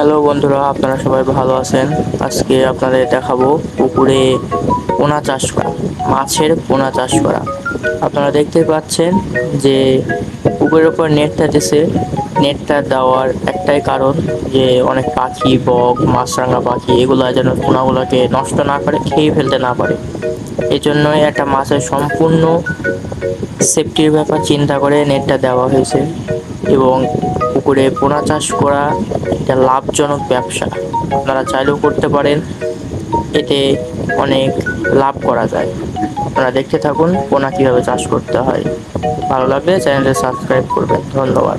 Hello বন্ধুরা, আপনারা সবাই ভালো আছেন? আজকে আপনাদের দেখাবো পুকুরে পোনা চাষ করা, মাছের পোনা চাষ করা। আপনারা দেখতে পাচ্ছেন যে পুকুরের উপর নেটটা দিছে নেটটা দেওয়ার একটাই কারণ যে অনেক পাখি, বক, মাছরাঙা পাখি, এগুলো যেন পোনাগুলোকে নষ্ট না করে, খেয়ে ফেলতে না পারে। এই জন্যই একটা মাছের সম্পূর্ণ সেফটির ব্যাপার চিন্তা করে নেটটা দেওয়া হয়েছে এবং পুকুরে পোনা চাষ করা এটা লাভজনক ব্যবসা। আপনারা চাইলেও করতে পারেন। এতে অনেক লাভ করা যায়। আপনারা দেখতে থাকুন পোনা কীভাবে চাষ করতে হয়। ভালো লাগলে চ্যানেলটা সাবস্ক্রাইব করবেন। ধন্যবাদ।